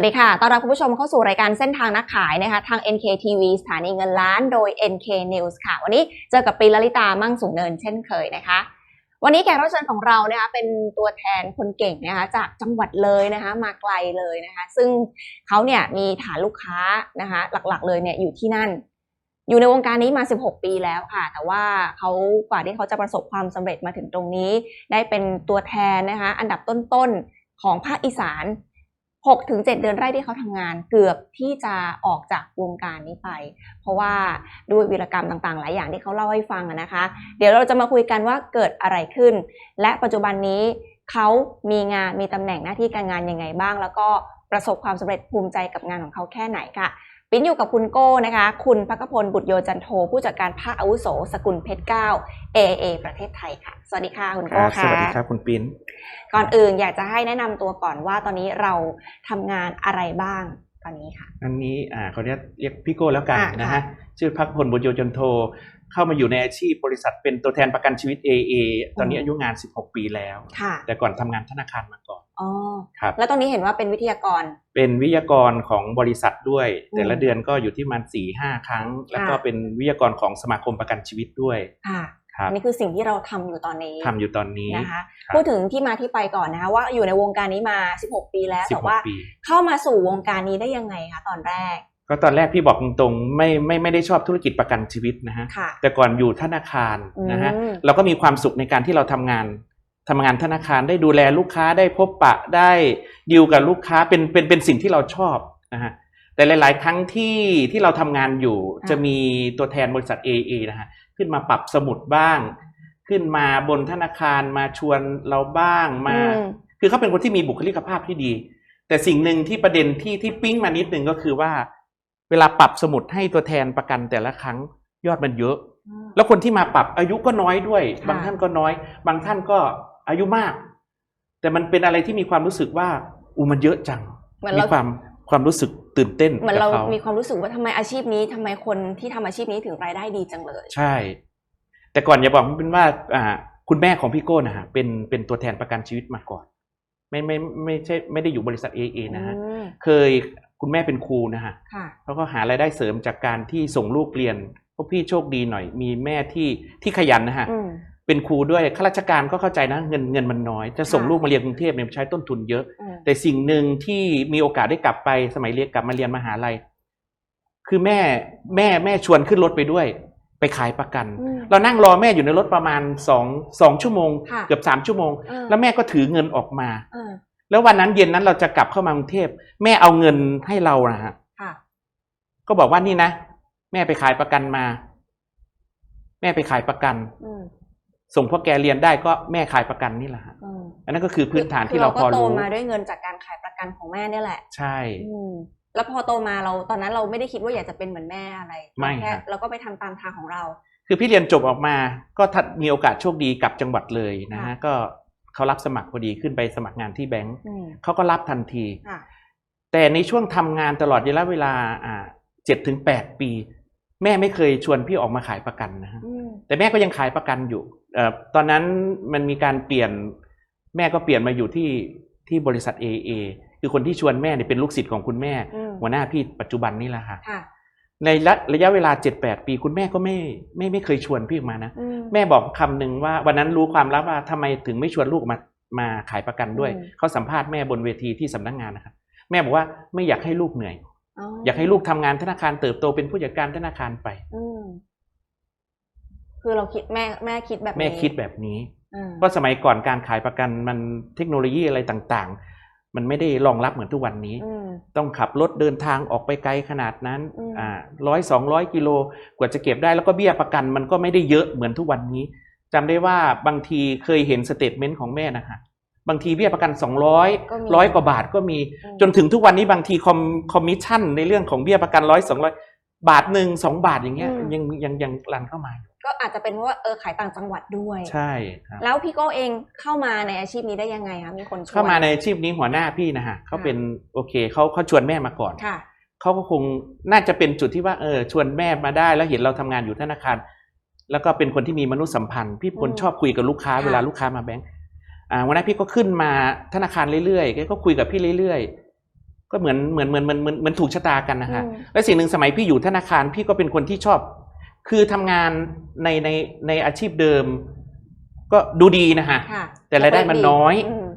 วัสดีค่ะ ต้อนรับคุณผู้ชมเข้าสู่รายการเส้นทางนักขายนะคะ ทาง NKTV สถานีเงินล้านโดย NK News ค่ะ วันนี้เจอกับปีลลิตามั่งสูงเนินเช่นเคยนะคะ วันนี้แขกรับเชิญของเรานะคะเป็นตัวแทนคนเก่งนะคะจากจังหวัดเลยนะคะมาไกลเลยนะคะ ซึ่งเขาเนี่ยมีฐานลูกค้านะคะหลักๆเลยเนี่ยอยู่ที่นั่น อยู่ในวงการนี้มา 16 ปีแล้วค่ะ แต่ว่าเขากว่าที่เขาจะประสบความสำเร็จมาถึงตรงนี้ ได้เป็นตัวแทนนะคะอันดับต้นๆของภาคอีสาน 6ถึง7เดือนแรกที่เขาทำงาน เกือบที่จะออกจากวงการนี้ไป เพราะว่าด้วยวีรกรรมต่างๆ หลายอย่างที่เขาเล่าให้ฟังนะคะ เดี๋ยวเราจะมาคุยกันว่าเกิดอะไรขึ้น และปัจจุบันนี้เขามีงานมีตำแหน่งหน้าที่การงานยังไงบ้าง แล้วก็ประสบความสำเร็จภูมิใจกับงานของเขาแค่ไหนค่ะ ปิ้นอยู่กับคุณโก้นะคะ คุณพักพลบุตรโยจันโท ผู้จัดการภาคอาวุโส สกุลเพชรเก้า AAA ประเทศไทยค่ะ สวัสดีค่ะคุณคโก้รับค่ะ สวัสดีครับคุณปิ้น ก่อนอื่นอยากจะให้แนะนำตัวก่อนว่าตอนนี้เราทำงานอะไรบ้างตอนนี้ค่ะ อันนี้อ่าเขาเรียกเรียกพี่โก้แล้วกันอะนะค่ะฮะ ชื่อพักพลบุญโยจนโท เข้ามาอยู่ในอาชีพบริษัทเป็นตัวแทนประกันชีวิต AA ตอนนี้อายุงาน 16 ปีแล้วค่ะแต่ก่อนทำงานธนาคารมาก่อน อ๋อครับแล้วตอนนี้เห็นว่าเป็นวิทยากร เป็นวิทยากรของบริษัทด้วยอืมแต่ละเดือนก็อยู่ที่ประมันสี่ห้าครั้ง แล้วก็ค่ะเป็นวิทยากรของสมาคมประกันชีวิตด้วยค่ะครับอันนี้คือสิ่งที่เราทำอยู่ตอนนี้ทำอยู่ตอนนี้นะคะครับพูดถึงที่มาที่ไปก่อนนะคะว่าอยู่ในวงการนี้มา 16 ปีแล้วแต่ว่า16ปีเข้ามาสู่วงการนี้ได้ยังไงคะตอนแรก ก็ตอนแรกพี่บอกตรงๆไม่ไม่ไม่ได้ชอบธุรกิจประกันชีวิตนะฮะค่ะแต่ก่อนอยู่ธนาคารนะฮะอืมเราก็มีความสุขในการที่เราทำงาน ทำงานธนาคารได้ดูแลลูกค้าได้พบปะได้ดีลกับลูกค้าเป็นเป็นเป็นสิ่งที่เราชอบนะฮะแต่หลาย ๆ ครั้งที่ที่เราทำงานอยู่อะจะมีตัวแทนบริษัท AA นะฮะขึ้นมาปรับสมุดบ้าง ขึ้นมาบนธนาคารมาชวนเราบ้างมาอืมคือเขาเป็นคนที่มีบุคลิกภาพที่ดี แต่สิ่งหนึ่งที่ประเด็นที่ที่ปิ๊งมานิดหนึ่งก็คือว่า เวลาปรับสมุดให้ตัวแทนประกันแต่ละครั้งยอดมันเยอะ แล้วคนที่มาปรับอายุก็น้อยด้วยค่ะบางท่านก็น้อย บางท่านก็ อายุมาก แต่มันเป็นอะไรที่มีความรู้สึกว่าอูมันเยอะจังเหมือนมีเรา ความความรู้สึกตื่นเต้นเหมือนกับเราเขามีความรู้สึกว่าทำไมอาชีพนี้ทำไมคนที่ทำอาชีพนี้ถึงรายได้ดีจังเลย ใช่ แต่ก่อนอย่าบอกเป็นว่าอ่า คุณแม่ของพี่โก้นะฮะเป็นเป็นตัวแทนประกันชีวิตมาก่อน ไม่ไม่ไม่ใช่ไม่ได้อยู่บริษัทเอเอนะฮะอืมเคยคุณแม่เป็นครูนะฮะ ค่ะ แล้วก็หารายได้เสริมจากการที่ส่งลูกเรียนพวกพี่โชคดีหน่อย มีแม่ที่ที่ขยันนะฮะ อืม เป็นครูด้วยข้าราชการก็เข้าใจนะเงินเงินมันน้อย จะส่งค่ะลูกมาเรียนกรุงเทพเนี่ยใช้ต้นทุนเยอะอืมแต่สิ่งหนึ่งที่มีโอกาสได้กลับไปสมัยเรียนกลับมาเรียนมหาลัย คือแม่แม่แม่ชวนขึ้นรถไปด้วย ไปขายประกันอืมเรานั่งรอแม่อยู่ในรถประมาณสองสองชั่วโมงค่ะเกือบสามชั่วโมงเออแล้วแม่ก็ถือเงินออกมาเออแล้ววันนั้นเย็นนั้นเราจะกลับเข้ามากรุงเทพแม่เอาเงินให้เรานะฮะค่ะก็บอกว่านี่นะแม่ไปขายประกันมา แม่ไปขายประกันอืม ส่งพวกแกเรียนได้ก็แม่ขายประกันนี่แหละฮะอืมอันนั้นก็คือพื้นฐานที่เราก็พอโตรู้มาด้วยเงินจากการขายประกันของแม่เนี่ยแหละ ใช่อืมแล้วพอโตมาเราตอนนั้นเราไม่ได้คิดว่าอยากจะเป็นเหมือนแม่อะไรไม่เราแค่ครับเราก็ไปทำตามทางของเรา คือพี่เรียนจบออกมาก็ทัดมีโอกาสโชคดีกลับจังหวัดเลยนะฮะค่ะก็เขารับสมัครพอดีขึ้นไปสมัครงานที่แบงก์อืมเขาก็รับทันทีค่ะแต่ในช่วงทำงานตลอดระยะเวลาอ่าเจ็ดถึงแปดปี แม่ไม่เคยชวนพี่ออกมาขายประกันนะฮะอืมแต่แม่ก็ยังขายประกันอยู่เอ่อตอนนั้นมันมีการเปลี่ยน แม่ก็เปลี่ยนมาอยู่ที่ที่บริษัท AA คือคนที่ชวนแม่เนี่ยเป็นลูกศิษย์ของคุณแม่อืมหัวหน้าพี่ปัจจุบันนี่แหละค่ะค่ะในระระยะเวลาเจ็ดแปดปีคุณแม่ก็ไม่ไม่ไม่เคยชวนพี่ออกมานะอืมแม่บอกคำหนึ่งว่า วันนั้นรู้ความลับว่าทำไมถึงไม่ชวนลูกมามาขายประกันด้วยอืมเขาสัมภาษณ์แม่บนเวทีที่สำนักงานนะครับแม่บอกว่าไม่อยากให้ลูกเหนื่อย อ๋ออยากให้ลูกทำงานธนาคารเติบโตเป็นผู้จัดการธนาคารไปอืมคือเราคิดแม่แม่คิดแบบนี้แม่คิดแบบนี้อืมเพราะสมัยก่อนการขายประกันมันเทคโนโลยีอะไรต่างๆ มันไม่ได้รองรับเหมือนทุกวันนี้อืมต้องขับรถเดินทางออกไปไกลขนาดนั้นอืมอ่าร้อยสองร้อยกิโลกว่าจะเก็บได้แล้วก็เบี้ยประกันมันก็ไม่ได้เยอะเหมือนทุกวันนี้จำได้ว่าบางทีเคยเห็นสเตทเมนต์ของแม่นะฮะ บางทีเบี้ยประกันสองร้อยก็มีร้อยกว่าบาทก็มีอืมจนถึงทุกวันนี้บางทีคอมคอมมิชชั่นในเรื่องของเบี้ยประกันร้อยสองร้อยบาทหนึ่งสองบาทอย่างเงี้ยยังยังยังรันเข้ามาอยู่ก็อาจจะเป็นเพราะว่าเออขายต่างจังหวัดด้วย ใช่ครับแล้วพี่โก้เองเข้ามาในอาชีพนี้ได้ยังไงคะมีคนชวนเข้ามาในอาชีพนี้หัวหน้าพี่นะฮะเขาเป็นโอเคเขาเขาชวนแม่มาก่อนค่ะเขาก็คงน่าจะเป็นจุดที่ว่าเออชวนแม่มาได้แล้วเห็นเราทำงานอยู่ธนาคาร แล้วก็เป็นคนที่มีมนุษยสัมพันธ์ พี่พลอืมชอบคุยกับลูกค้าค่ะเวลาลูกค้ามาแบงก์อ่า วันนั้นพี่ก็ขึ้นมาธนาคารเรื่อยๆแกก็คุยกับพี่เรื่อยก็เหมือนเหมือนเหมือนเหมือนเหมือนเหมือนถูกชะตากันนะฮะอืมและสิ่งหนึ่งสมัยพี่อยู่ธนาคารพี่ก็เป็นคนที่ชอบ คือทำงานในในในอาชีพเดิม ก็ดูดีนะฮะค่ะแต่รายได้มันน้อยม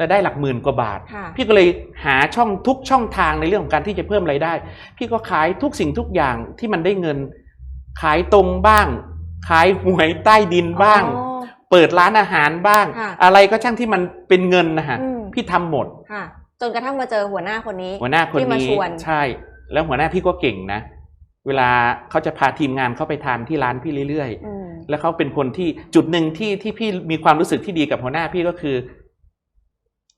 รายได้หลักหมื่นกว่าบาทค่ะพี่ก็เลยหาช่องทุกช่องทางในเรื่องของการที่จะเพิ่มรายได้ พี่ก็ขายทุกสิ่งทุกอย่างที่มันได้เงิน ขายตรงบ้าง ขายหวยใต้ดินบ้างอ๋อ เปิดร้านอาหารบ้าง ค่ะ อะไรก็ช่างที่มันเป็นเงินนะฮะอืมพี่ทำหมด ค่ะ จนกระทั่งมาเจอหัวหน้าคนนี้ หัวหน้าคนที่มานี้ชวน ใช่ แล้วหัวหน้าพี่ก็เก่งนะ เวลาเขาจะพาทีมงานเข้าไปทานที่ร้านพี่เรื่อยอืมๆ แล้วเขาเป็นคนที่จุดหนึ่งที่ที่พี่มีความรู้สึกที่ดีกับหัวหน้าพี่ก็คือ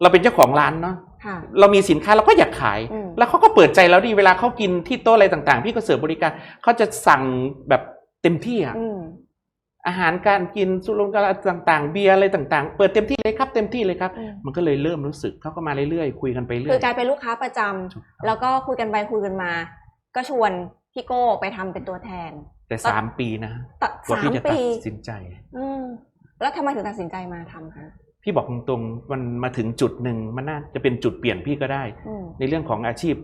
เราเป็นเจ้าของร้านเนาะค่ะ เรามีสินค้าเราก็อยากขาย อืม แล้วเขาก็เปิดใจแล้วดีเวลาเขากินที่โต๊ะอะไรต่างๆ พี่ก็เสิร์ฟบริการเขาจะสั่งแบบเต็มที่อะ อืม อาหารการกินสุรนอะไรต่างๆ เบียร์อะไรต่างๆ เปิดเต็มที่เลยครับเต็มที่เลยครับอืมมันก็เลยเริ่มรู้สึกเขาก็มาเรื่อยๆ คุยกันไปเรื่คืออยกลายเป็นลูกค้าประจำถูกต้องแล้วก็คุยกันไปคุยกันมา ก็ชวนพี่โก้ไปทำเป็นตัวแทน แต่สามปีนะตัดกว่าสาพี่มจะตัปีดสินใจ อืมแล้วทำไมถึงตัดสินใจมาทำคะพี่บอกตรงๆมันมาถึงจุดหนึ่งมันน่าจะเป็นจุดเปลี่ยนพี่ก็ได้อืมในเรื่องของอาชีพ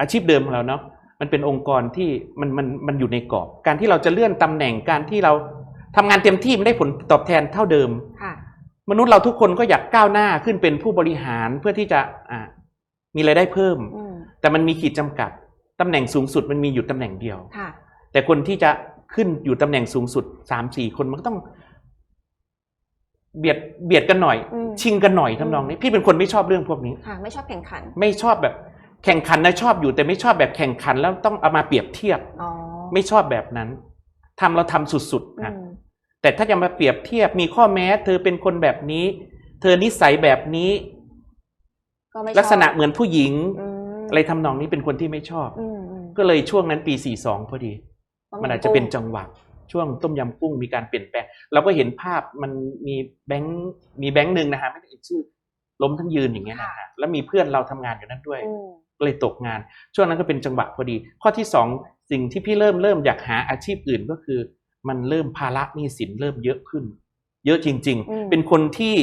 อาชีพเดิมของเราเนาะมันเป็นองค์กรที่มันมันมันอยู่ในกรอบ การที่เราจะเลื่อนตำแหน่งการที่เรา ทำงานเต็มที่มันได้ผลตอบแทนเท่าเดิมค่ะมนุษย์เราทุกคนก็อยากก้าวหน้าขึ้นเป็นผู้บริหารเพื่อที่จะอ่ามีรายได้เพิ่มอืมแต่มันมีขีดจำกัดตำแหน่งสูงสุดมันมีอยู่ตำแหน่งเดียวค่ะแต่คนที่จะขึ้นอยู่ตำแหน่งสูงสุดสามสี่คนมันก็ต้องเบียดเบียดกันหน่อยอืมชิงกันหน่อยทำนองนี้พี่เป็นคนไม่ชอบเรื่องพวกนี้ค่ะไม่ชอบแข่งขัน ไม่ชอบแบบ แข่งขันนะชอบอยู่ แต่ไม่ชอบแบบแข่งขันแล้วต้องเอามาเปรียบเทียบอ๋อไม่ชอบแบบนั้นทำเราทำสุดๆอืนะม แต่ถ้าจะมาเปรียบเทียบมีข้อแม้ เธอเป็นคนแบบนี้ เธอนิสัยแบบนี้ก็ไม่ชอบลักษณะเหมือนผู้หญิงอืมอะไรทำนองนี้เป็นคนที่ไม่ชอบอืมอืมก็เลยช่วงนั้นปี 42 พอดีต้งมันอาจจะเป็นจังหวะช่วงต้มยำกุ้งมีการเปลี่ยนแปลง เราก็เห็นภาพมันมีแบงค์มีแบงค์หนึ่งนะฮะไม่ได้เอ่ยชื่อ ล้มทั้งยืนอย่างเงี้ยนะฮะแล้วมีเพื่อนเราทำงานอยู่นั้นด้วยอืมก็เลยตกงาน ช่วงนั้นก็เป็นจังหวะพอดี ข้อที่สองสิ่งที่พี่เริ่มเริ่มอยากหาอาชีพอื่นก็คือ มันเริ่มภาระหนี้สินเริ่มเยอะขึ้น เยอะจริงอืมๆเป็นคนที่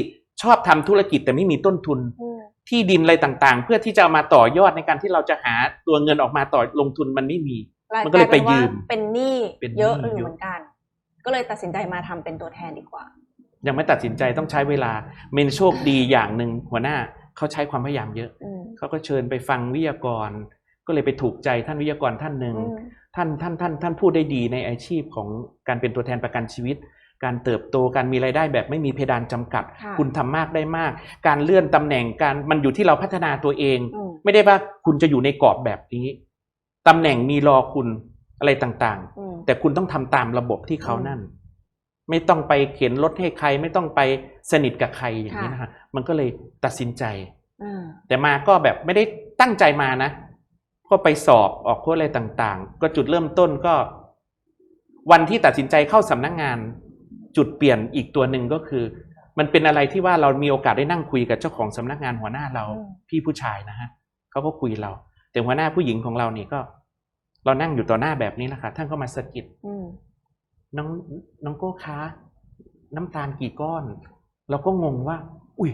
ชอบทำธุรกิจแต่ไม่มีต้นทุนอืมที่ดินอะไรต่างๆ เพื่อที่จะเอามาต่อยอดในการที่เราจะหาตัวเงินออกมาต่อลงทุนมันไม่มี มันก็เลยไปยืมเป็นหนี้เป็นหนี้เยอะอยู่เยอะเหมือนกัน ก็เลยตัดสินใจมาทำเป็นตัวแทนดีกว่า ยังไม่ตัดสินใจต้องใช้เวลาเมนโชคดีอย่างหนึ่งหัวหน้าเขาใช้ความพยายามเยอะอืมเขาก็เชิญไปฟังวิทยากร ก็เลยไปถูกใจท่านวิทยากรท่านหนึ่งอืม ท่านท่านท่านท่านพูดได้ดีในอาชีพของการเป็นตัวแทนประกันชีวิต การเติบโตการมีรายได้แบบไม่มีเพดานจำกัดค่ะคุณทำมากได้มาก การเลื่อนตำแหน่งการมันอยู่ที่เราพัฒนาตัวเองอืมไม่ได้ว่าคุณจะอยู่ในกรอบแบบนี้ตำแหน่งมีรอคุณอะไรต่างๆอืมแต่คุณต้องทำตามระบบที่เขานั่น ไม่ต้องไปเข็นรถให้ใคร ไม่ต้องไปสนิทกับใครอย่างนี้นะฮะมันก็เลยตัดสินใจอ่าแต่มาก็แบบไม่ได้ตั้งใจมานะ ก็ไปสอบออกโค้ดอะไรต่างๆ ก็จุดเริ่มต้นก็ วันที่ตัดสินใจเข้าสำนักงาน จุดเปลี่ยนอีกตัวหนึ่งก็คือ มันเป็นอะไรที่ว่าเรามีโอกาสได้นั่งคุยกับเจ้าของสำนักงานหัวหน้าเราอืมพี่ผู้ชายนะฮะเขาก็คุยเรา แต่หัวหน้าผู้หญิงของเรานี่ก็ เรานั่งอยู่ต่อหน้าแบบนี้แหละค่ะท่านก็มาสะกิดอืมน้องน้องโก้คะน้ำตาลกี่ก้อน เราก็งงว่า อุ้ย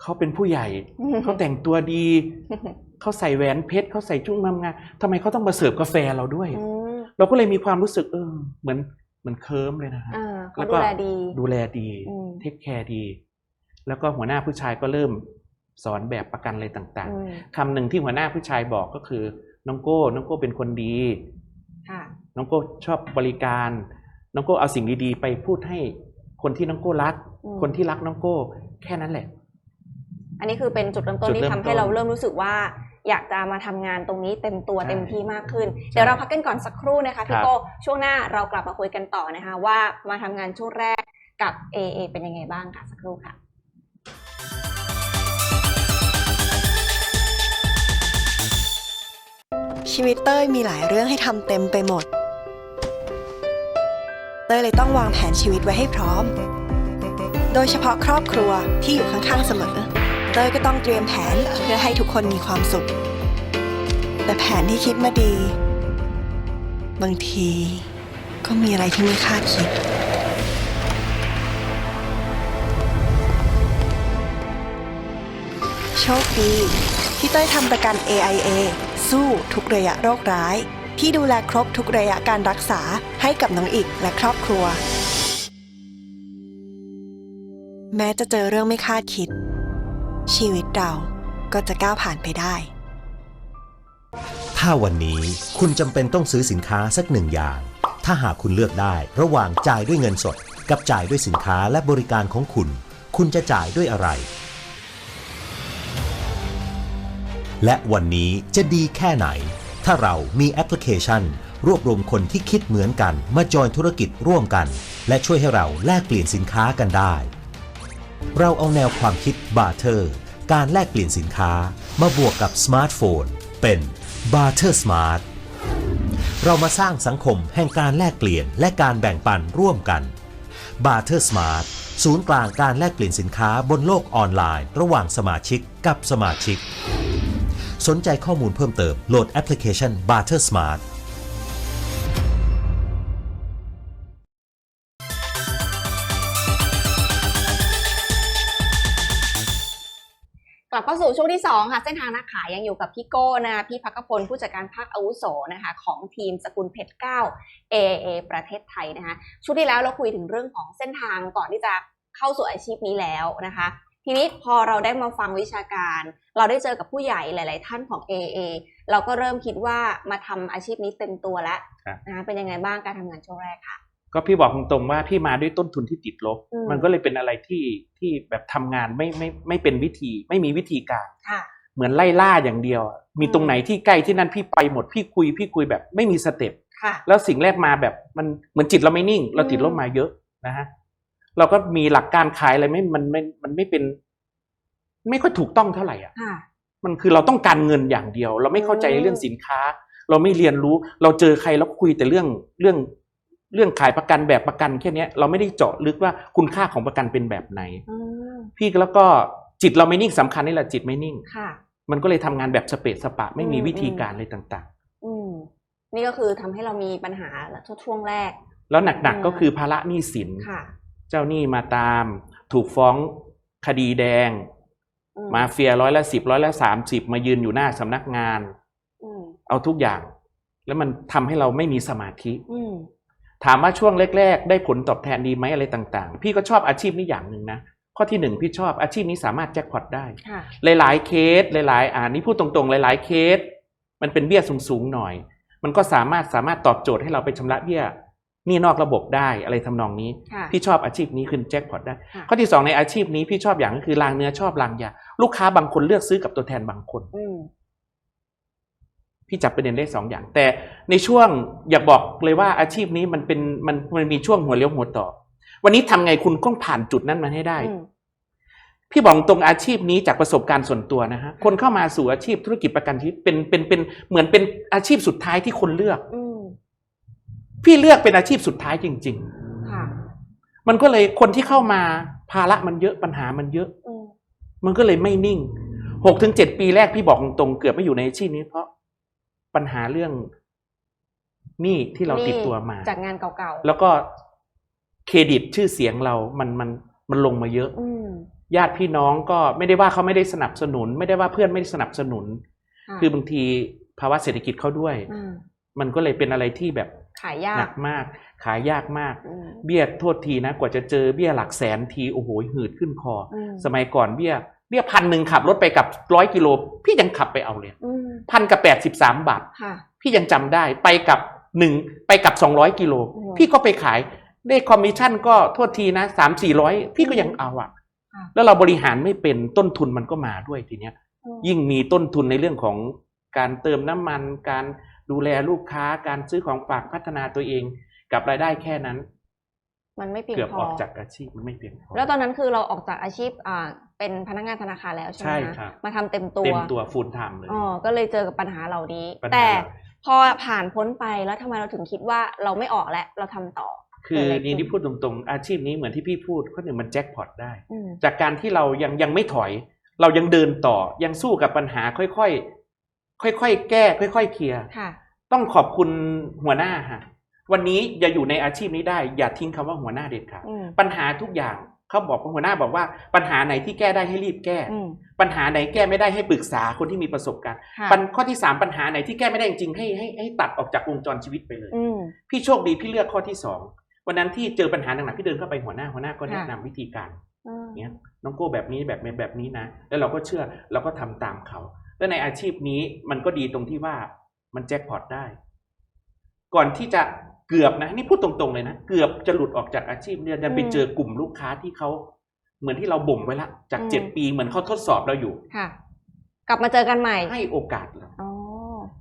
เขาเป็นผู้ใหญ่เขาแต่งตัวดี เขาใส่แหวนเพชรเขาใส่จุ้งมามงาทำไมเขาต้องมาเสิร์ฟกาแฟเราด้วยอืมเราก็เลยมีความรู้สึกเออเหมือนเหมือนเคิร์มเลยนะฮะอ่าเขาแล้วดูก็แลดีดูแลดีอืมเทคแคร์ดี แล้วก็หัวหน้าผู้ชายก็เริ่มสอนแบบประกันอะไรต่างอืมๆคำหนึ่งที่หัวหน้าผู้ชายบอกก็คือ น้องโก้น้องโก้เป็นคนดีค่ะน้องโก้ชอบบริการ น้องโก้เอาสิ่งดีๆ ไปพูดให้คนที่น้องโก้รักอืมคนที่รักน้องโก้ แค่นั้นแหละ อันนี้คือเป็นจุดเริ่มต้นจุดที่เริ่มทำให้ต้นเราเริ่มรู้สึกว่า อยากจะมาทำงานตรงนี้เต็มตัวใช่เต็มที่มากขึ้น เดี๋ยวเราพักกันก่อนสักครู่นะคะพี่ครับโก้ช่วงหน้าเรากลับมาคุยกันต่อนะคะ ว่ามาทำงานช่วงแรกกับ AA เป็นยังไงบ้างค่ะสักครู่ค่ะชีวิตเต้ยมีหลายเรื่องให้ทำเต็มไปหมด เต้ยเลยต้องวางแผนชีวิตไว้ให้พร้อม โดยเฉพาะครอบครัวที่อยู่ข้างๆเสมอ เต้ยก็ต้องเตรียมแผนเพื่อให้ทุกคนมีความสุข แต่แผนที่คิดมาดี บางทีก็มีอะไรที่ไม่คาดคิด โชคดีที่เต้ยทำประกัน AIA สู้ทุกระยะโรคร้าย ที่ดูแลครบทุกระยะการรักษาให้กับน้องอีกและครอบครัว แม้จะเจอเรื่องไม่คาดคิด ชีวิตเราก็จะก้าวผ่านไปได้ ถ้าวันนี้คุณจำเป็นต้องซื้อสินค้าสักหนึ่งอย่าง ถ้าหากคุณเลือกได้ระหว่างจ่ายด้วยเงินสด กับจ่ายด้วยสินค้าและบริการของคุณ คุณจะจ่ายด้วยอะไร และวันนี้จะดีแค่ไหน ถ้าเรามีแอปพลิเคชัน รวบรวมคนที่คิดเหมือนกัน มาจอยธุรกิจร่วมกัน และช่วยให้เราแลกเปลี่ยนสินค้ากันได้ เราเอาแนวความคิดบาร์เทอร์ การแลกเปลี่ยนสินค้า มาบวกกับสมาร์ทโฟน เป็น Barter Smart เรามาสร้างสังคมแห่งการแลกเปลี่ยนและการแบ่งปันร่วมกัน Barter Smart ศูนย์กลางการแลกเปลี่ยนสินค้าบนโลกออนไลน์ ระหว่างสมาชิกกับสมาชิก สนใจข้อมูลเพิ่มเติมโหลดแอปพลิเคชัน Barter Smart สู่ช่วงที่ 2 ค่ะ เส้นทางนักขายยังอยู่กับพี่โก้นะคะพี่พักกพลผู้จัดการภาคอาวุโสนะคะของทีมสกุลเพชร9 AAA ประเทศไทยนะคะช่วงที่แล้วเราคุยถึงเรื่องของเส้นทางก่อนที่จะเข้าสู่อาชีพนี้แล้วนะคะ ทีนี้พอเราได้มาฟังวิชาการ เราได้เจอกับผู้ใหญ่หลาย ๆ ท่านของ AA เราก็เริ่มคิดว่ามาทำอาชีพนี้เต็มตัวแล้วครับนะคะเป็นยังไงบ้างการทำงานช่วงแรกค่ะ ก็พี่บอกตรงๆว่าพี่มาด้วยต้นทุนที่ติดลบอืมมันก็เลยเป็นอะไรที่ที่แบบทำงานไม่ไม่ไม่เป็นวิธี ไม่มีวิธีการค่ะเหมือนไล่ล่าอย่างเดียวอะมีตรงไหนที่ใกล้ที่นั่นพี่ไปหมดพี่คุย พี่คุยแบบไม่มีสเต็ปค่ะแล้วสิ่งแรกมาแบบมันเหมือนจิตเราไม่นิ่ง เราติดลบมาเยอะนะฮะเราก็มีหลักการขายอะไรไม่มันไม่มันไม่เป็น ไม่ค่อยถูกต้องเท่าไหร่อะค่ะมันคือเราต้องการเงินอย่างเดียว เราไม่เข้าใจอืมเรื่องสินค้า เราไม่เรียนรู้ เราเจอใครแล้วคุยแต่เรื่องเรื่อง เรื่องขายประกันแบบประกันแค่เนี้ยเราไม่ได้เจาะลึกว่าคุณค่าของประกันเป็นแบบไหนอืมพี่แล้วก็จิตเราไม่นิ่งสำคัญนี่แหละจิตไม่นิ่งค่ะ มันก็เลยทำงานแบบสเปซสปะ ไม่มีอืมวิธีอืมการเลยต่างอืมนี่ก็คือทำให้เรามีปัญหาช่วงแรกๆแล้วหนักอืมๆก็คือภาระหนี้สินค่ะเจ้าหนี้มาตาม ถูกฟ้องคดีแดงอืมาเฟียร้อยละสิบร้อยละสามสิบมายืนอยู่หน้าสำนักงานอืมเอาทุกอย่าง แล้วมันทำให้เราไม่มีสมาธิอืม ถามว่าช่วงแรก ๆ ได้ผลตอบแทนดีไหมอะไรต่างๆ พี่ก็ชอบอาชีพนี้อย่างหนึ่งนะ ข้อที่หนึ่งพี่ชอบอาชีพนี้สามารถแจ็คพอตได้ค่ะหลายๆเคสหลายๆ อ่านี่พูดตรงๆ หลายๆเคส มันเป็นเบี้ยสูงๆหน่อย มันก็สามารถสามารถตอบโจทย์ให้เราไปชำระเบี้ยหนี่นอกระบบได้อะไรทำนองนี้ค่ะพี่ชอบอาชีพนี้คือแจ็คพอตได้ค่ะข้อที่สองในอาชีพนี้พี่ชอบอย่างก็คือลางเนื้อชอบลางยาลูกค้าบางคนเลือกซื้อกับตัวแทนบางคนอืม พี่จับประเด็นได้สองอย่าง แต่ในช่วงอยากบอกเลยว่าอาชีพนี้มันเป็นมันมันมีช่วงหัวเลี้ยวหัวต่อ วันนี้ทำไงคุณต้องผ่านจุดนั้นมาให้ได้อืมพี่บอกตรงอาชีพนี้จากประสบการณ์ส่วนตัวนะฮะคนเข้ามาสู่อาชีพธุรกิจประกันชีวิตเป็นเป็นเป็นเหมือนเป็นอาชีพสุดท้ายที่คนเลือกอืมพี่เลือกเป็นอาชีพสุดท้ายจริงค่ะๆมันก็เลยคนที่เข้ามาภาระมันเยอะปัญหามันเยอะอืมมันก็เลยไม่นิ่งหกถึงเจ็ดปีแรกพี่บอกตรงๆเกือบไม่อยู่ในอาชีพนี้เพราะ ปัญหาเรื่องหนี้ที่เราติดตัวมา จากงานเก่าๆ แล้วก็เครดิตชื่อเสียงเรา มันมันมันลงมาเยอะอืมญาติพี่น้องก็ไม่ได้ว่าเขาไม่ได้สนับสนุน ไม่ได้ว่าเพื่อนไม่ได้สนับสนุนะคือบางทีภาวะเศรษฐกิจเขาด้วยอืมมันก็เลยเป็นอะไรที่แบบขายยาหนักกมาก ขายยากมากอืมเบี้ยโทษทีนะ กว่าจะเจอเบี้ยหลักแสนทีโอ้โหหืดขึ้นคออืมสมัยก่อนเบี้ย เบี้ยพันหนึ่งขับรถไปกับร้อยกิโล พี่ยังขับไปเอาเลยอืมพันกับแปดสิบสามบาทค่ะพี่ยังจำได้ไปกับหนึ่งไปกับสองร้อยกิโลอืมพี่ก็ไปขายได้คอมมิชชั่นก็โทษทีนะสามสี่ร้อยพี่ก็ยังเอาอะค่ะ แล้วเราบริหารไม่เป็นต้นทุนมันก็มาด้วยทีเนี้ยอืมยิ่งมีต้นทุนในเรื่องของการเติมน้ำมัน การดูแลลูกค้าการซื้อของฝากพัฒนาตัวเอง กับรายได้แค่นั้น มันไม่เพียงเกือบพอออกจากอาชีพมันไม่เพียงพอแล้วตอนนั้นคือเราออกจากอาชีพอ่า เป็นพนักงานธนาคารแล้วใช่ไหมใช่คะครับมาทำเต็มตัว เต็มตัวฟูลไทม์เลย อ๋อ ก็เลยเจอกับปัญหาเหล่านี้ปัญหาแต่เหล่าพอผ่านพ้นไปแล้วทำไมเราถึงคิดว่าเราไม่ออกแล้วเราทำต่อ คือเกิดอะไรขึ้นี่นที่พูดตรงๆ อาชีพนี้เหมือนที่พี่พูดข้อหนึ่งมันแจ็คพอตได้อืมจากการที่เรายังยังไม่ถอย เรายังเดินต่อยังสู้กับปัญหาค่อยๆ ค่อยๆ แก้ ค่อยๆ เคลียร์ค่ะต้องขอบคุณหัวหน้าฮะวันนี้อย่าอยู่ในอาชีพนี้ได้ อย่าทิ้งคำว่าหัวหน้าเด็ดขาดอืมปัญหาทุกอย่างค เขาบอกว่าหัวหน้าบอกว่าปัญหาไหนที่แก้ได้ให้รีบแก้อืมปัญหาไหนแก้ไม่ได้ให้ปรึกษาคนที่มีประสบการณ์ค่ะปัญข้อที่สามปัญหาไหนที่แก้ไม่ได้จริงๆให้ให้ให้ตัดออกจากวงจรชีวิตไปเลยอืมพี่โชคดีพี่เลือกข้อที่สองวันนั้นที่เจอปัญหาหนักๆพี่เดินเข้าไปหัวหน้าหัวหน้าก็แนะนำวิธีการอืมเนี้ยน้องโก้แบบนี้แบบแบบนี้นะ แล้วเราก็เชื่อเราก็ทำตามเขาแล้วในอาชีพนี้มันก็ดีตรงที่ว่ามันแจ็คพอตได้ ก่อนที่จะ เกือบนะนี่พูดตรงๆเลยนะเกือบจะหลุดออกจากอาชีพเนี่ยจะไปเจอกลุ่มลูกค้าที่เขาเหมือนที่เราบ่มไว้ละจากเจ็ดปีเหมือนเขาทดสอบเราอยู่ค่ะ กลับมาเจอกันใหม่ให้โอกาสเราอ๋อ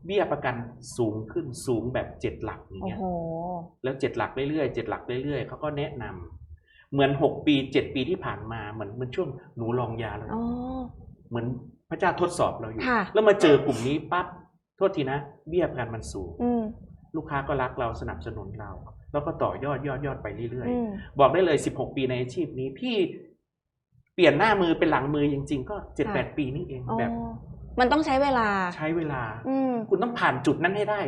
เบี้ยประกันสูงขึ้นสูงแบบเจ็ดหลักอย่างโอ้เงี้ยโหแล้วเจ็ดหลักเรื่อยๆเจ็ดหลักเรื่อยๆเขาก็แนะนำเหมือนหกปีเจ็ดปีที่ผ่านมาเหมือนเหมันช่วงหนูลองยาแล้วอ๋อเหมือนพระเจ้าทดสอบเราอยู่ค่ะแล้วมาเจอกลุ่มนี้ปั๊บโทษทีนะ เบี้ยประกันมันสูงอืม ลูกค้าก็รักเราสนับสนุนเรา แล้วก็ต่อยอดยอดยอดไปเรื่อยอืมๆบอกได้เลยสิบหกปีในอาชีพนี้พี่เปลี่ยนหน้ามือเป็นหลังมือจริง ๆ ก็เจ็ดแปดปีนี่เองอ๋อแบบ มันต้องใช้เวลาใช้เวลาอืมคุณต้องผ่านจุดนั้นให้ได้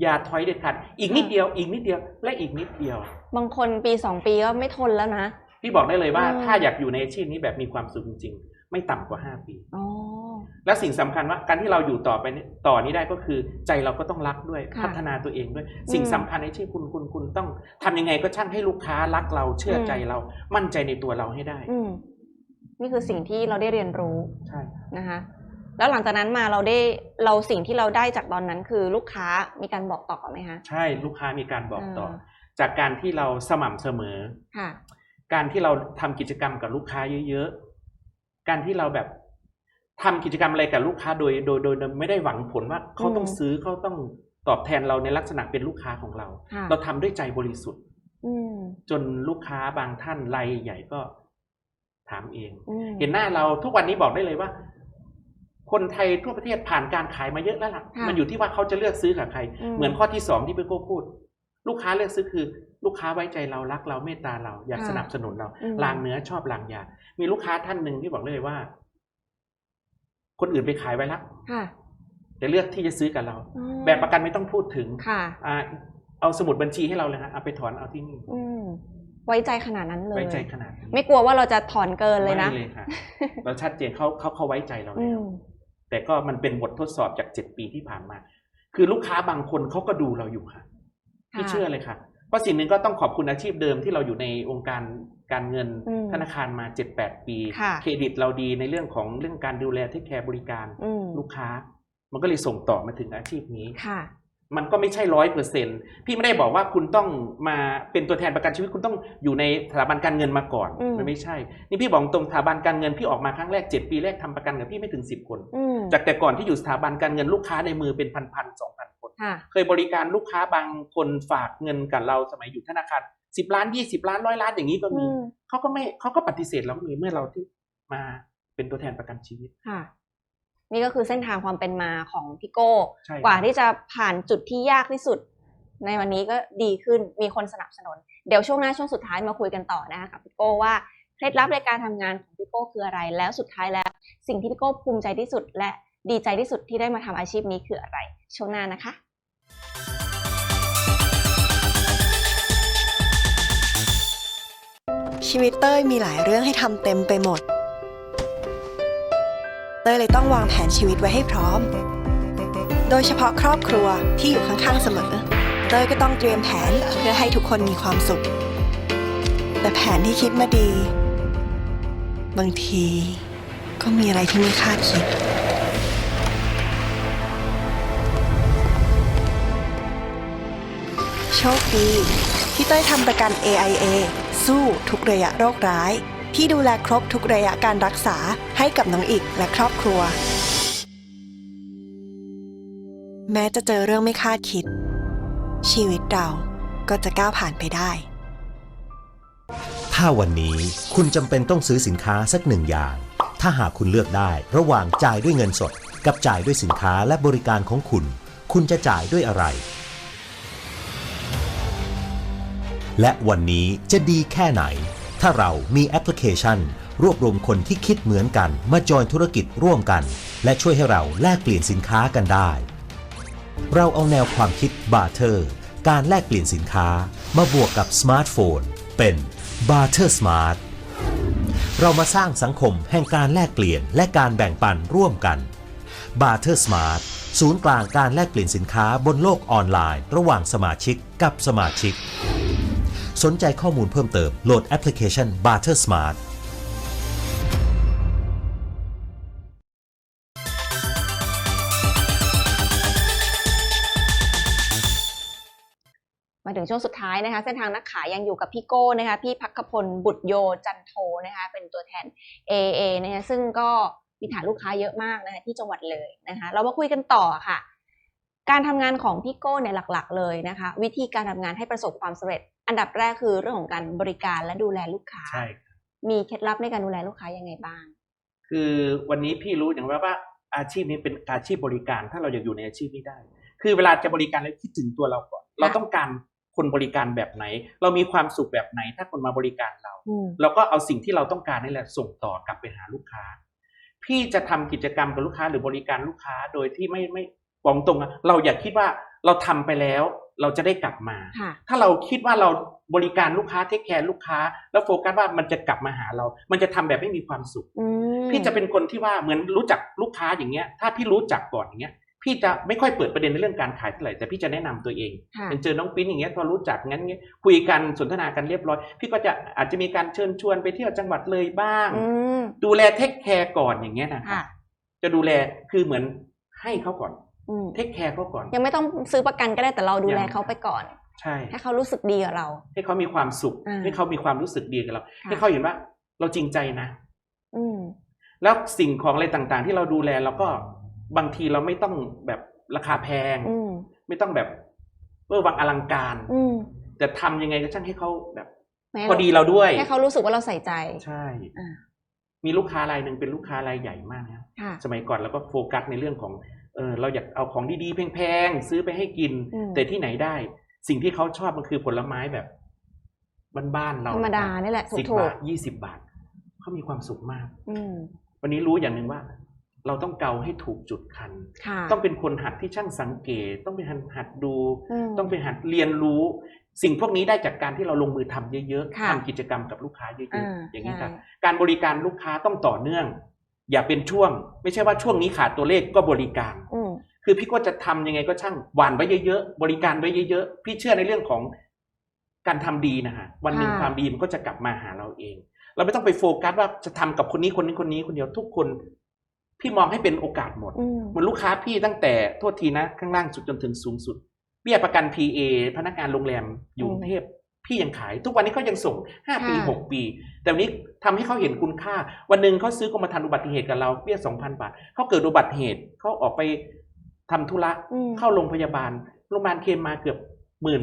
อย่าถอยเด็ดขาดอีกนิดเดียว อีกนิดเดียว และอีกนิดเดียว บางคนปีสองปีก็ไม่ทนแล้วนะพี่บอกได้เลยว่าอืมถ้าอยากอยู่ในอาชีพนี้แบบมีความสุขจริงๆ ไม่ต่ำกว่าห้าปีอ๋อ และสิ่งสำคัญว่าการที่เราอยู่ต่อไปนี้ต่อนี้ได้ก็คือใจเราก็ต้องรักด้วยค่ะพัฒนาตัวเองด้วย สิ่งอืมสำคัญในชีวิตคุณคุณคุณต้องทำยังไงก็ช่างให้ลูกค้ารักเราเชื่อใจเรามั่นใจในตัวเราให้ได้อืม นี่คือสิ่งที่เราได้เรียนรู้ใช่ นะคะ แล้วหลังจากนั้นมาเราได้เราสิ่งที่เราได้จากตอนนั้นคือลูกค้ามีการบอกต่อไหมคะ ใช่ลูกค้ามีการบอกต่อ อ่าจากการที่เราสม่ำเสมอ ค่ะ การที่เราทำกิจกรรมกับลูกค้าเยอะๆ การที่เราแบบทำกิจกรรมอะไรกับลูกค้าโดยโดยโดยโดยไม่ได้หวังผลว่าเขาต้องอืมซื้อเขาต้องตอบแทนเราในลักษณะเป็นลูกค้าของเราค่ะเราทำด้วยใจบริสุทธิ์อืมจนลูกค้าบางท่านรายใหญ่ก็ถามเองอืมเห็นหน้าเราทุกวันนี้บอกได้เลยว่า คนไทยทั่วประเทศผ่านการขายมาเยอะแล้วล่ะค่ะมันอยู่ที่ว่าเขาจะเลือกซื้อกับใครอืมเหมือนข้อที่สองที่พี่โก้พูด ลูกค้าเลือกซื้อคือ ลูกค้าไว้ใจเรารักเราเมตตาเราอยากค่ะสนับสนุนเราอืมลางเนื้อชอบลางยา มีลูกค้าท่านหนึ่งที่บอกเลยว่า คนอื่นไปขายไว้ละค่ะแต่เลือกที่จะซื้อกับเราอืมแบบประกันไม่ต้องพูดถึงค่ะอ่าเอาสมุดบัญชีให้เราเลยฮะเอาไปถอนเอาที่นี่อืมไว้ใจขนาดนั้นเลย ไว้ใจขนาดนี้ไม่กลัวว่าเราจะถอนเกินเลยนะไม่เลยค่ะเราชัดเจนเขาเขาเขาไว้ใจเราอืแล้วมแต่ก็มันเป็นบททดสอบจากเจ็ดปีที่ผ่านมา คือลูกค้าบางคนเขาก็ดูเราอยู่ค่ะ พี่ค่ะเชื่อเลยค่ะเพราะสิ่งหนึ่งก็ต้องขอบคุณอาชีพเดิมที่เราอยู่ในองค์การการเงินอืมธนาคารมาเจ็ดแปดปีค่ะเครดิตเราดีในเรื่องของเรื่องการดูแลเทคแคร์บริการอืมลูกค้า มันก็เลยส่งต่อมาถึงอาชีพนี้ค่ะมันก็ไม่ใช่ร้อยเปอร์เซ็นพี่ไม่ได้บอกว่าคุณต้องมาเป็นตัวแทนประกันชีวิตคุณต้องอยู่ในสถาบันการเงินมาก่อนอืมมันไม่ใช่ นี่พี่บอกตรงสถาบันการเงินพี่ออกมาครั้งแรกเจ็ดปีแรกทำประกันกับพี่ไม่ถึงสิบคนอืมจากแต่ก่อนที่อยู่สถาบันการเงินลูกค้าในมือเป็นพันพันสองพันคนค่ะ เคยบริการลูกค้าบางคนฝากเงินกับเราสมัยอยู่ธนาคารสิบล้านยี่สิบล้านร้อยล้านอย่างนี้ก็อืมีมเขาก็ไม่เขาก็ปฏิเสธเราก็มีเมื่อเราที่มาเป็นตัวแทนประกันชีวิตค่ะ นี่ก็คือเส้นทางความเป็นมาของพี่โก้ใช่กว่าที่จะผ่านจุดที่ยากที่สุด ในวันนี้ก็ดีขึ้นมีคนสนับสนุน เดี๋ยวช่วงหน้าช่วงสุดท้ายมาคุยกันต่อนะคะกับพี่โก้ว่าเคล็ดลับในการทำงานของพี่โก้คืออะไร แล้วสุดท้ายแล้ว สิ่งที่พี่โก้ภูมิใจที่สุด และดีใจที่สุดที่ได้มาทำอาชีพนี้คืออะไรช่วงหน้านะคะ ชีวิตเต้ยมีหลายเรื่องให้ทำเต็มไปหมด เต้ยเลยต้องวางแผนชีวิตไว้ให้พร้อม โดยเฉพาะครอบครัวที่อยู่ข้างๆเสมอ เต้ยก็ต้องเตรียมแผนเพื่อให้ทุกคนมีความสุข แต่แผนที่คิดมาดี บางทีก็มีอะไรที่ไม่คาดคิด โชคดี ที่เต้ยทำประกัน AIA สู้ทุกระยะโรคร้าย ที่ดูแลครบทุกระยะการรักษาให้กับน้องอีกและครอบครัว แม้จะเจอเรื่องไม่คาดคิด ชีวิตเราก็จะก้าวผ่านไปได้ ถ้าวันนี้คุณจำเป็นต้องซื้อสินค้าสักหนึ่งอย่าง ถ้าหากคุณเลือกได้ระหว่างจ่ายด้วยเงินสด กับจ่ายด้วยสินค้าและบริการของคุณ คุณจะจ่ายด้วยอะไร และวันนี้จะดีแค่ไหน ถ้าเรามีแอปพลิเคชัน รวบรวมคนที่คิดเหมือนกันมาจอยธุรกิจร่วมกัน และช่วยให้เราแลกเปลี่ยนสินค้ากันได้ เราเอาแนวความคิดบาร์เทอร์การแลกเปลี่ยนสินค้ามาบวกกับสมาร์ทโฟน เป็น Barter Smart เรามาสร้างสังคมแห่งการแลกเปลี่ยนและการแบ่งปันร่วมกัน Barter Smart ศูนย์กลางการแลกเปลี่ยนสินค้าบนโลกออนไลน์ ระหว่างสมาชิกกับสมาชิก สนใจข้อมูลเพิ่มเติมโหลดแอปพลิเคชัน Barter Smart มาถึงช่วงสุดท้ายนะคะเส้นทางนักขายยังอยู่กับพี่โก้นะคะพี่พักพลบุตรโยจันโทนะคะเป็นตัวแทน AA นะคะซึ่งก็มีฐานลูกค้าเยอะมากนะคะที่จังหวัดเลยนะคะเรามาคุยกันต่อค่ะ การทำงานของพี่โก้เนี่ยหลักๆ เลยนะคะ วิธีการทำงานให้ประสบความสำเร็จ อันดับแรกคือเรื่องของการบริการและดูแลลูกค้า ใช่มีเคล็ดลับในการดูแลลูกค้ายังไงบ้าง คือวันนี้พี่รู้อย่างว่าว่าอาชีพนี้เป็นอาชีพบริการถ้าเราอยากอยู่ในอาชีพนี้ได้ คือเวลาจะบริการแล้วคิดถึงตัวเราก่อน เราต้องการคนบริการแบบไหน เรามีความสุขแบบไหน ถ้าคนมาบริการเรา อืม เราก็เอาสิ่งที่เราต้องการนี่แหละส่งต่อกลับไปหาลูกค้า พี่จะทำกิจกรรมกับลูกค้าหรือบริการลูกค้าโดยที่ไม่ไม่ บอกตรงอะเราอยากคิดว่าเราทำไปแล้วเราจะได้กลับมาค่ะถ้าเราคิดว่าเราบริการลูกค้าเทคแคร์ลูกค้า แล้วโฟกัสว่ามันจะกลับมาหาเรา มันจะทำแบบไม่มีความสุขอืมพี่จะเป็นคนที่ว่าเหมือนรู้จักลูกค้าอย่างเงี้ย ถ้าพี่รู้จักก่อนอย่างเงี้ย พี่จะไม่ค่อยเปิดประเด็นในเรื่องการขายเท่าไหร่ แต่พี่จะแนะนำตัวเองค่ะเป็นเจอน้องปิ้นอย่างเงี้ยพอรู้จักงั้นเงี้ยคุยกันสนทนากันเรียบร้อย พี่ก็จะอาจจะมีการเชิญชวนไปเที่ยวจังหวัดเลยบ้างอืมดูแลเทคแคร์ก่อนอย่างเงี้ยนะครัค่ะบจะดูแลคือเหมือนให้เขาก่อนอืม เทคแคร์เขาก่อน ยังไม่ต้องซื้อประกันก็ได้แต่เราดูแลยังเขาไปก่อน ใช่ให้เขารู้สึกดีกับเรา ให้เขามีความสุขอ่าให้เขามีความรู้สึกดีกับเราค่ะให้เขาเห็นว่า เราจริงใจนะ อืมแล้วสิ่งของอะไรต่างๆ ที่เราดูแลเราก็บางทีเราไม่ต้องแบบราคาแพงอืมไม่ต้องแบบเวอร์วังอลังการ อืมแต่ทำยังไงก็ช่างให้เขาแบบแม้พอดีเราด้วย ให้เขารู้สึกว่าเราใส่ใจ ใช่อ่ามีลูกค้ารายหนึ่งเป็นลูกค้ารายใหญ่มากนะครับค่ะสมัยก่อนเราก็โฟกัสในเรื่องของเออเราอยากเอาของดีๆแพงๆซื้อไปให้กินอืมแต่ที่ไหนได้ สิ่งที่เขาชอบมันคือผลไม้แบบบ้านๆเราธรรมดานี่แหละสิบถูกบาทยี่สิบบาทเขามีความสุขมากๆอืมวันนี้รู้อย่างหนึ่งว่า เราต้องเกาให้ถูกจุดคันค่ะต้องเป็นคนหัดที่ช่างสังเกต ต้องเป็นหัดดูมต้องเป็นหัดเรียนรู้ สิ่งพวกนี้ได้จากการที่เราลงมือทำเยอะค่ะๆทำกิจกรรมกับลูกค้าเยอะอ่าๆอย่างนี้ใช่ครับการบริการลูกค้าต้องต่อเนื่อง อย่าเป็นช่วง ไม่ใช่ว่าช่วงนี้ขาดตัวเลขก็บริการอืมคือพี่ก็จะทำยังไงก็ช่างหวานไว้เยอะๆบริการไว้เยอะๆพี่เชื่อในเรื่องของการทำดีนะฮะวันหนึ่งค่ะความดีมันก็จะกลับมาหาเราเอง เราไม่ต้องไปโฟกัสว่าจะทำกับคนนี้คนนี้คนนี้คนเดียวทุกคน พี่มองให้เป็นโอกาสหมดอืมเหมือนลูกค้าพี่ตั้งแต่โทษทีนะ ข้างล่างสุดจนถึงสูงสุดเบี้ยประกัน PA พนักงานโรงแรมอยู่กรุงเทพ พี่ยังขาย ทุกวันนี้เขายังส่งห้าปีค่ะหกปี แต่วันนี้ทำให้เขาเห็นคุณค่า วันหนึ่งเขาซื้อกรมธรรม์อุบัติเหตุกับเราเบี้ยสองพันบาทเขาเกิดอุบัติเหตุเขาออกไปทำธุระอืมเข้าโรงพยาบาลโรงพยาบาลเคลมมาเกือบหมื่น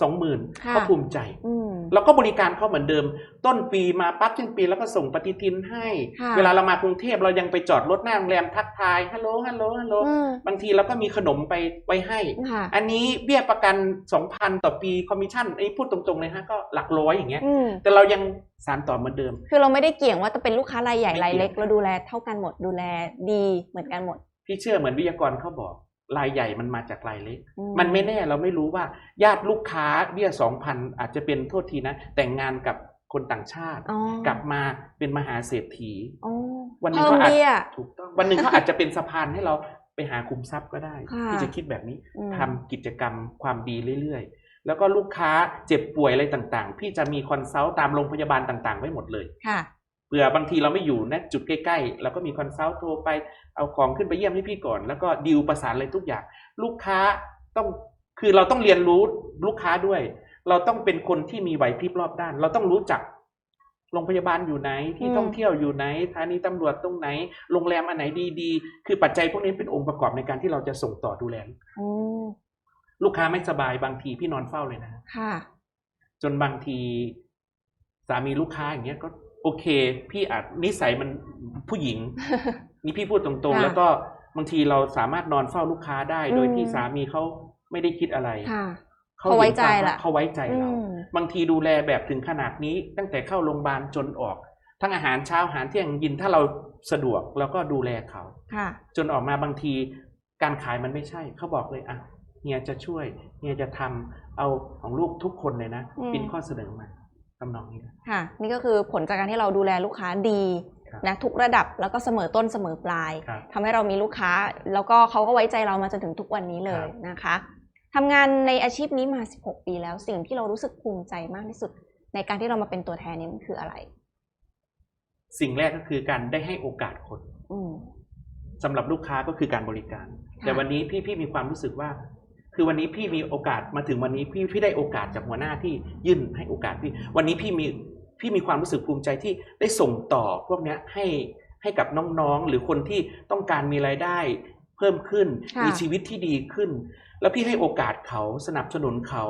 สองหมื่นค่ะเขาภูมิใจอืมเราก็บริการเขาเหมือนเดิม ต้นปีมาปั๊บสิ้นปีแล้วก็ส่งปฏิทินให้ค่ะเวลาเรามากรุงเทพเรายังไปจอดรถหน้าโรงแรมทักทายฮัลโหลฮัลโหลฮัลโหลอืมบางทีเราก็มีขนมไปไว้ให้ค่ะอันนี้เบี้ยประกันสองพันต่อปีคอมมิชชั่นไอ้พูดตรงๆเลยฮะก็หลักร้อยอย่างเงี้ยอืมแต่เรายังสานต่อเหมือนเดิม คือเราไม่ได้เกี่ยงว่าจะเป็นลูกค้ารายใหญ่ไม่รายเกี่ยงเล็กเราดูแลเท่ากันหมดดูแลดีเหมือนกันหมดพี่เชื่อเหมือนวิทยากรเขาบอก รายใหญ่มันมาจากรายเล็กอืมันไม่แน่เราไม่รู้ว่า ญาติลูกค้าเบี้ยสองพันอาจจะเป็นโทษทีนะ แต่งงานกับคนต่างชาติอ๋อกลับมาเป็นมหาเศรษฐีอ๋อวันหนึ่งเพิ่มเขาอาจเบี้ยถูกต้องวันหนึ่งเขาอาจจะเป็นสะพานให้เราไปหาคุมทรัพย์ก็ได้ค่ะที่จะคิดแบบนี้อืมทำกิจกรรมความดีเรื่อยๆ แล้วก็ลูกค้าเจ็บป่วยอะไรต่างๆ พี่จะมีคอนซัลท์ตามโรงพยาบาลต่างๆ ไว้หมดเลยค่ะ เผื่อบางทีเราไม่อยู่นะจุดใกล้ๆเราก็มีคอนซัลท์โทรไปเอาของขึ้นไปเยี่ยมให้พี่ก่อน แล้วก็ดีลประสานอะไรทุกอย่าง ลูกค้าต้องคือเราต้องเรียนรู้ลูกค้าด้วย เราต้องเป็นคนที่มีไหวพริบรอบด้าน เราต้องรู้จักโรงพยาบาลอยู่ไหนที่อืมท่องเที่ยวอยู่ไหนสถานีตำรวจตรงไหน โรงแรมอันไหนดีๆ คือปัจจัยพวกนี้เป็นองค์ประกอบในการที่เราจะส่งต่อดูแลอืมลูกค้าไม่สบายบางทีพี่นอนเฝ้าเลยนะค่ะ จนบางที สามีลูกค้าอย่างเงี้ยก็ โอเค พี่อาจนิสัยมันผู้หญิง นี่พี่พูดตรงค่ะๆแล้วก็บางทีเราสามารถนอนเฝ้าลูกค้าได้ โดยอืมที่สามีเขาไม่ได้คิดอะไรค่ะ เขาเขาไว้ห็นใจควมล่ะเขาไว้ใจเรา อืม บางทีดูแลแบบถึงขนาดนี้ ตั้งแต่เข้าโรงพยาบาลจนออก ทั้งอาหารเช้าอาหารเที่ยงยินถ้าเราสะดวกเราก็ดูแลเขา ค่ะ จนออกมาบางทีการขายมันไม่ใช่ เขาบอกเลยอะเฮียจะช่วยเฮียจะทำเอาของลูกทุกคนเลยนะอืม เป็นข้อเสนอมา ทำนองนี้นะค่ะ นี่ก็คือผลจากการที่เราดูแลลูกค้าดีครับนะทุกระดับแล้วก็เสมอต้นเสมอปลายครับทำให้เรามีลูกค้า แล้วก็เขาก็ไว้ใจเรามาจนถึงทุกวันนี้เลยครับนะคะทำงานในอาชีพนี้มา 16 ปีแล้วสิ่งที่เรารู้สึกภูมิใจมากที่สุด ในการที่เรามาเป็นตัวแทนนี้มันคืออะไร สิ่งแรกก็คือการได้ให้โอกาสคนอืมสำหรับลูกค้าก็คือการบริการค่ะแต่วันนี้พี่พี่มีความรู้สึกว่า คือวันนี้พี่มีโอกาสมาถึงวันนี้พี่พี่ได้โอกาสจากหัวหน้าที่ยื่นให้โอกาสพี่ วันนี้พี่มีพี่มีความรู้สึกภูมิใจที่ได้ส่งต่อพวกเนี้ยให้ให้กับน้องๆ หรือคนที่ต้องการมีรายได้เพิ่มขึ้นค่ะมีชีวิตที่ดีขึ้น แล้วพี่ให้โอกาสเขาสนับสนุนเขา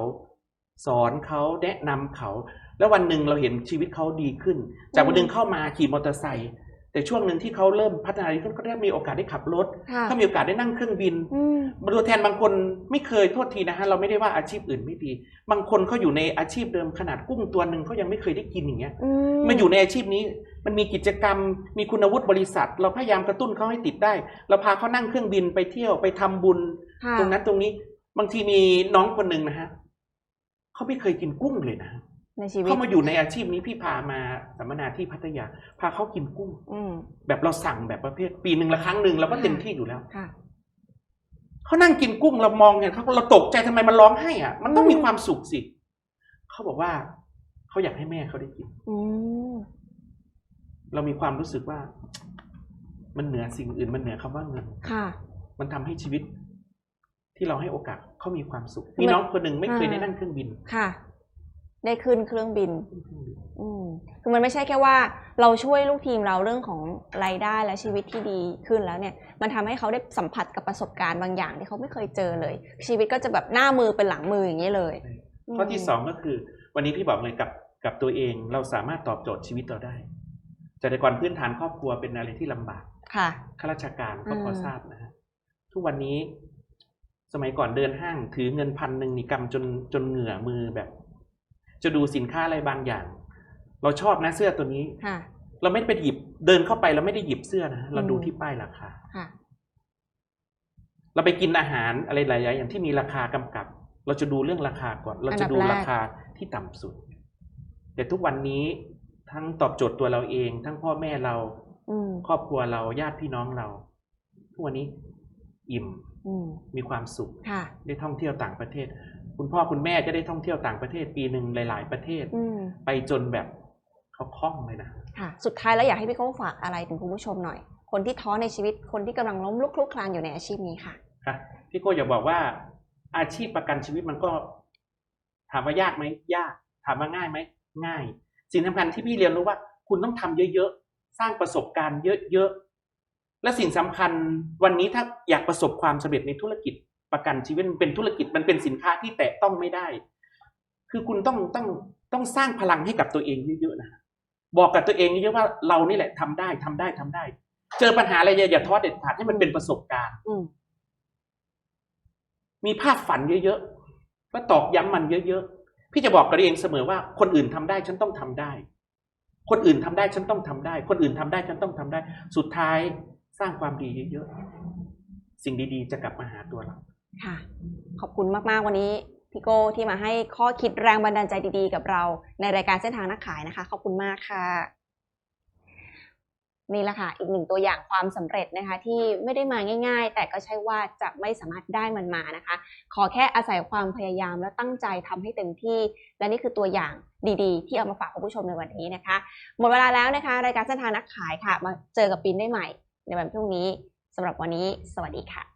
สอนเขาแนะนำเขา แล้ววันหนึ่งเราเห็นชีวิตเขาดีขึ้น จากวันหนึ่งเข้ามาขี่มอเตอร์ไซค์ แต่ช่วงหนึ่งที่เขาเริ่มพัฒนาดีขึ้นก็ได้มีโอกาสได้ขับรถค่ะถ้ามีโอกาสได้นั่งเครื่องบินอืมตัวแทนบางคนไม่เคยโทษทีนะฮะเราไม่ได้ว่าอาชีพอื่นไม่ดี บางคนเขาอยู่ในอาชีพเดิมขนาดกุ้งตัวหนึ่งเขายังไม่เคยได้กินอย่างเงี้ยอืมาอยู่ในอาชีพนี้มันมีกิจกรรม มีคุณวุฒิบริษัท เราพยายามกระตุ้นเขาให้ติดได้ เราพาเขานั่งเครื่องบินไปเที่ยวไปทำบุญค่ะตรงนั้นตรงนี้ บางทีมีน้องคนหนึ่งนะฮะเขาไม่เคยกินกุ้งเลยนะ ในชีวิต เขามาอยู่ในอาชีพนี้พี่พามาสัมมนาที่พัทยา พาเขากินกุ้งอืมแบบเราสั่งแบบประเภท ปีหนึ่งละครั้งหนึ่งเราก็ค่ะเต็มที่อยู่แล้ว ค่ะ เขานั่งกินกุ้งเรามองเห็นเขาเราตกใจทำไมมันร้องไห้อะ มันต้องมีความสุขสิ เขาบอกว่าเขาอยากให้แม่เขาได้กิน อืมเรามีความรู้สึกว่า มันเหนือสิ่งอื่นมันเหนือคำว่าเงิน ค่ะ มันทำให้ชีวิต ที่เราให้โอกาสเขามีความสุขมันมีน้องคนหนึ่งไม่เคยอ่าได้นั่งเครื่องบิน ค่ะ ได้ขึ้นเครื่องบินขึ้นเครื่องบิน อืมคือมันไม่ใช่แค่ว่า เราช่วยลูกทีมเราเรื่องของรายได้และชีวิตที่ดีขึ้นแล้วเนี่ย มันทำให้เขาได้สัมผัสกับประสบการณ์บางอย่างที่เขาไม่เคยเจอเลย ชีวิตก็จะแบบหน้ามือเป็นหลังมืออย่างนี้เลยข้อที่สองก็คือ วันนี้พี่บอกเลยกับกับตัวเองเราสามารถตอบโจทย์ชีวิตเราได้จากแต่ก่อนพื้นฐานครอบครัวเป็นอะไรที่ลำบากค่ะข้าราชการก็อืมพอทราบนะฮะทุกวันนี้สมัยก่อนเดินห้างถือเงินพันหนึ่งนี่กำจนจนเหงื่อมือแบบ จะดูสินค้าอะไรบางอย่าง เราชอบนะเสื้อตัวนี้ค่ะเราไม่ได้ไปหยิบเดินเข้าไปเราไม่ได้หยิบเสื้อนะเราดูอืมที่ป้ายราคาค่ะเราไปกินอาหารอะไรหลายๆอย่างที่มีราคากำกับ เราจะดูเรื่องราคาก่อน เราจะดูอันดับแรกราคาที่ต่ำสุด แต่ทุกวันนี้ทั้งตอบโจทย์ตัวเราเอง ทั้งพ่อแม่เราอืมครอบครัวเราญาติพี่น้องเรา ทุกวันนี้อิ่มอืมมีความสุขค่ะได้ท่องเที่ยวต่างประเทศ คุณพ่อคุณแม่จะได้ท่องเที่ยวต่างประเทศปีหนึ่งหลาย ๆ ประเทศอืมไปจนแบบเขาคล่องเลยนะค่ะ สุดท้ายแล้วอยากให้พี่โก้ฝากอะไรถึงคุณผู้ชมหน่อย คนที่ท้อในชีวิตคนที่กำลังล้มลุกคลุกคลานอยู่ในอาชีพนี้ค่ะค่ะพี่โก้อยากบอกว่า อาชีพประกันชีวิตมันก็ ถามว่ายากไหมยาก ถามว่าง่ายไหมง่าย สิ่งสำคัญที่พี่เรียนรู้ว่า คุณต้องทำเยอะๆสร้างประสบการณ์เยอะๆและสิ่งสำคัญวันนี้ถ้าอยากประสบความสำเร็จในธุรกิจ ประกันชีวิตมันเป็นธุรกิจมันเป็นสินค้าที่แตะต้องไม่ได้ คือคุณต้องต้องต้องสร้างพลังให้กับตัวเองเยอะๆนะบอกกับตัวเองเยอะๆว่าเรานี่แหละทำได้ทำได้ทำได้ เจอปัญหาอะไรอย่าอย่าท้อเด็ดขาดให้มันเป็นประสบการณ์อืมมีภาพฝันเยอะๆก็ตอกย้ำมันเยอะๆพี่จะบอกกับตัวเองเสมอว่า คนอื่นทำได้ฉันต้องทำได้ คนอื่นทำได้ฉันต้องทำได้ คนอื่นทำได้ฉันต้องทำได้ สุดท้ายสร้างความดีเยอะๆสิ่งดีๆ จะกลับมาหาตัวเรา ค่ะ ขอบคุณมาก ๆ วันนี้พี่โก้ที่มาให้ข้อคิดแรงบันดาลใจดีๆ กับเราในรายการเส้นทางนักขายนะคะ ขอบคุณมากค่ะ นี่แหละค่ะ อีกหนึ่งตัวอย่างความสำเร็จนะคะ ที่ไม่ได้มาง่าย ๆ แต่ก็ใช่ว่าจะไม่สามารถได้มันมานะคะ ขอแค่อาศัยความพยายามและตั้งใจทำให้เต็มที่ และนี่คือตัวอย่างดีๆ ที่เอามาฝากคุณผู้ชมในวันนี้นะคะ หมดเวลาแล้วนะคะ รายการเส้นทางนักขายค่ะ มาเจอกับปินได้ใหม่ ในวันพรุ่งนี้สำหรับวันนี้ สวัสดีค่ะ